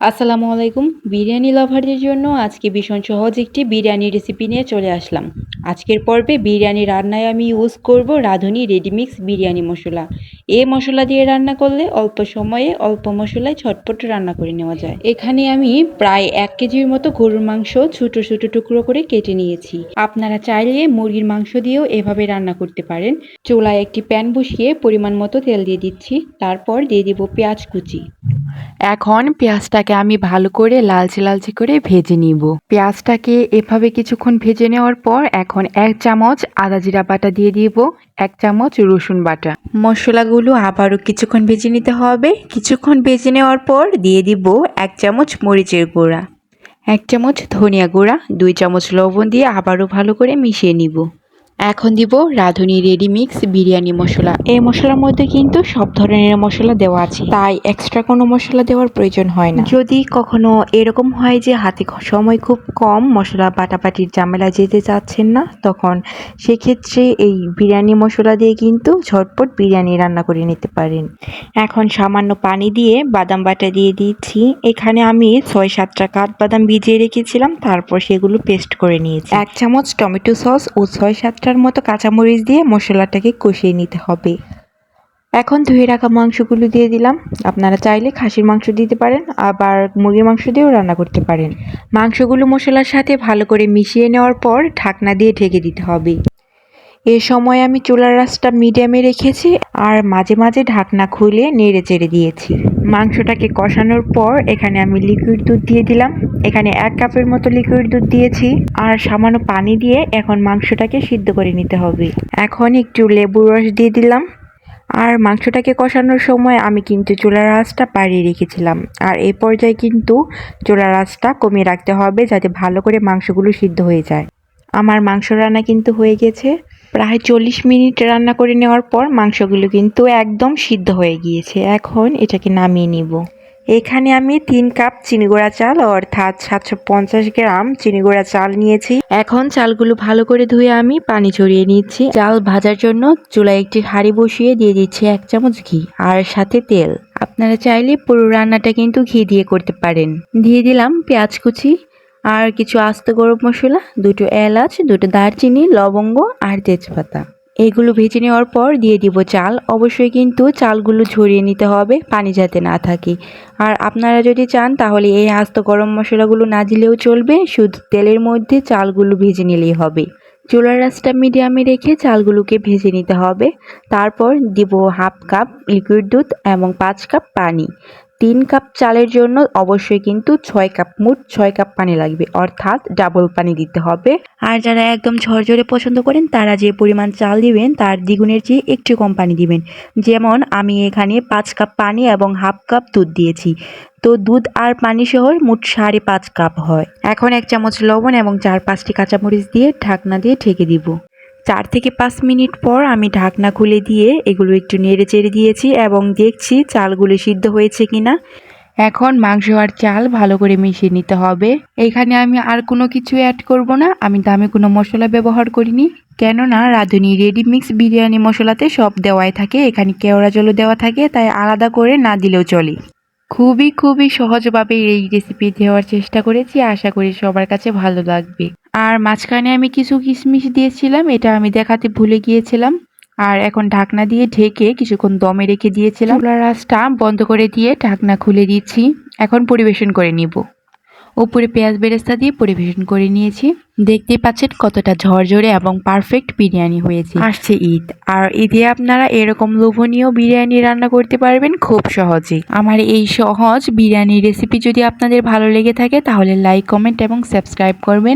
আসসালামু আলাইকুম। বিরিয়ানি লাভারদের জন্য আজকে ভীষণ সহজ একটি বিরিয়ানি রেসিপি নিয়ে চলে আসলাম। আজকের পর্বে বিরিয়ানি রান্নায় আমি ইউজ করব রাঁধুনি রেডিমিক্স বিরিয়ানি মশলা। এই মশলা দিয়ে রান্না করলে অল্প সময়ে অল্প মশলায় ছটপট রান্না করে নেওয়া যায়। এখানে আমি প্রায় এক কেজির মতো গরুর মাংস ছোটো ছোটো টুকরো করে কেটে নিয়েছি। আপনারা চাইলে মুরগির মাংস দিয়েও এভাবে রান্না করতে পারেন। চুলায় একটি প্যান বসিয়ে পরিমাণ মতো তেল দিয়ে দিচ্ছি। তারপর দিয়ে দিব পেঁয়াজ কুচি। এখন পেঁয়াজটাকে আমি ভালো করে লালচে লালচে করে ভেজে নিব। পেঁয়াজটাকে এভাবে কিছুক্ষণ ভেজে নেওয়ার পর এখন এক চামচ আদা জিরা বাটা দিয়ে দিব, এক চামচ রসুন বাটা। মশলাগুলো আবারও কিছুক্ষণ ভেজে নিতে হবে। কিছুক্ষণ ভেজে নেওয়ার পর দিয়ে দিব এক চামচ মরিচের গুঁড়া। এক চামচ ধনিয়া গুঁড়া, দুই চামচ লবণ দিয়ে আবারও ভালো করে মিশিয়ে নিব। এখন দিব রাঁধুনি রেডি মিক্স বিরিয়ানি মশলা। এই মশলার মধ্যে কিন্তু সব ধরনের মশলা দেওয়া আছে। তাই এক্সট্রা কোনো মশলা দেওয়ার প্রয়োজন হয় না। যদি কখনো এরকম হয় যে হাতে সময় খুব কম মশলা বাটাবাটির ঝামেলা যেতে চাচ্ছেন না, তখন সেক্ষেত্রে এই বিরিয়ানি মশলা দিয়ে কিন্তু ঝটপট বিরিয়ানি রান্না করে নিতে পারেন। এখন সামান্য পানি দিয়ে বাদাম বাটা দিয়ে দিচ্ছি। এখানে আমি ছয় সাতটা কাঠবাদাম ভিজিয়ে রেখেছিলাম, তারপর সেগুলো পেস্ট করে নিয়েছি। এক চামচ টমেটো সস ও ছয় সাতটার মতো কাঁচামরিচ দিয়ে মশলাটাকে কষিয়ে নিতে হবে। এখন ধুয়ে রাখা মাংসগুলো দিয়ে দিলাম। আপনারা চাইলে খাসির মাংস দিতে পারেন, আবার মুরগির মাংস দিয়েও রান্না করতে পারেন। মাংসগুলো মশলার সাথে ভালো করে মিশিয়ে নেওয়ার পর ঢাকনা দিয়ে ঢেকে দিতে হবে। এ সময় আমি চুলার রাসটা মিডিয়ামে রেখেছি আর মাঝে মাঝে ঢাকনা খুলে নেড়ে চেড়ে দিয়েছি। মাংসটাকে কষানোর পর এখানে আমি লিকুইড দুধ দিয়ে দিলাম। এখানে এক কাপের মতো লিকুইড দুধ দিয়েছি আর সামান্য পানি দিয়ে এখন মাংসটাকে সিদ্ধ করে নিতে হবে। এখন একটু লেবুর রস দিয়ে দিলাম। আর মাংসটাকে কষানোর সময় আমি কিন্তু চুলার আঁচটা বাড়িয়ে রেখেছিলাম। আর এই পর্যায়ে কিন্তু চুলার আঁচটা কমিয়ে রাখতে হবে যাতে ভালো করে মাংসগুলো সিদ্ধ হয়ে যায়। আমার মাংস রান্না কিন্তু হয়ে গেছে। প্রায় চল্লিশ মিনিট রান্না করে নেওয়ার পর মাংসগুলো কিন্তু একদম সিদ্ধ হয়ে গিয়েছে। এখন এটাকে নামিয়ে নিব। এখানে আমি তিন কাপ চিনিগুড়া চাল, অর্থাৎ সাতশো পঞ্চাশ গ্রাম চিনিগুড়া চাল নিয়েছি। এখন চালগুলো ভালো করে ধুয়ে আমি পানি ছড়িয়ে নিচ্ছি। চাল ভাজার জন্য চুলায় একটি হাঁড়ি বসিয়ে দিয়ে দিচ্ছি এক চামচ ঘি আর সাথে তেল। আপনারা চাইলে পুরো রান্নাটা কিন্তু ঘি দিয়ে করতে পারেন। দিয়ে দিলাম পেঁয়াজ কুচি আর কিছু আস্ত গরম মশলা, দুটো এলাচ, দুটো দারচিনি, লবঙ্গ আর তেজপাতা। এগুলো ভেজে নেওয়ার পর দিয়ে দিব চাল। অবশ্যই কিন্তু চালগুলো ঝরিয়ে নিতে হবে, পানি যাতে না থাকে। আর আপনারা যদি চান, তাহলে এই আস্ত গরম মশলাগুলো না দিলেও চলবে। শুধু তেলের মধ্যে চালগুলো ভেজে নিলেই হবে। চুলার রাসটা মিডিয়ামে রেখে চালগুলোকে ভেজে নিতে হবে। তারপর দিব হাফ কাপ লিকুইড দুধ এবং পাঁচ কাপ পানি। তিন কাপ চালের জন্য অবশ্যই কিন্তু ছয় কাপ মোট ছয় কাপ পানি লাগবে, অর্থাৎ ডাবল পানি দিতে হবে। আর যারা একদম ঝরঝরে পছন্দ করেন, তারা যে পরিমাণ চাল দিবেন, তার দ্বিগুণের চেয়ে একটু কম পানি দিবেন। যেমন, আমি এখানে পাঁচ কাপ পানি এবং হাফ কাপ দুধ দিয়েছি। তো দুধ আর পানি সহ মোট সাড়ে পাঁচ কাপ হয়। এখন এক চামচ লবণ এবং চার পাঁচটি কাঁচামরিচ দিয়ে ঢাকনা দিয়ে ঢেকে দিব। চার থেকে পাঁচ মিনিট পর আমি ঢাকনা খুলে দিয়ে এগুলো একটু নেড়ে চেড়ে দিয়েছি এবং দেখছি চালগুলি সিদ্ধ হয়েছে কিনা। এখন মাংস আর চাল ভালো করে মিশিয়ে নিতে হবে। এখানে আমি আর কোনো কিছু অ্যাড করব না। আমি দামে কোনো মশলা ব্যবহার করিনি। কেননা রাঁধুনি রেডি মিক্স বিরিয়ানি মশলাতে সব দেওয়াই থাকে। এখানে কেওড়া জলও দেওয়া থাকে, তাই আলাদা করে না দিলেও চলে। খুবই খুবই সহজভাবে এই রেসিপি দেওয়ার চেষ্টা করেছি। আশা করি সবার কাছে ভালো লাগবে। আর মাঝখানে আমি কিছু কিশমিশ দিয়েছিলাম, এটা আমি দেখাতে ভুলে গিয়েছিলাম। আর এখন ঢাকনা দিয়ে ঢেকে কিছুক্ষণ দমে রেখে দিয়েছিলাম। আঁচটা বন্ধ করে দিয়ে ঢাকনা খুলে দিচ্ছি। এখন পরিবেশন করে নিব। উপরে পেঁয়াজ বেরেস্তা দিয়ে পরিবেশন করে নিয়েছি। দেখতেই পাচ্ছেন কতটা ঝরঝরে এবং পারফেক্ট বিরিয়ানি হয়েছে। আসছে ঈদ। আর ঈদে আপনারা এরকম লোভনীয় বিরিয়ানি রান্না করতে পারবেন খুব সহজে আমার এই সহজ বিরিয়ানি রেসিপি যদি আপনাদের ভালো লেগে থাকে, তাহলে লাইক, কমেন্ট এবং সাবস্ক্রাইব করবেন।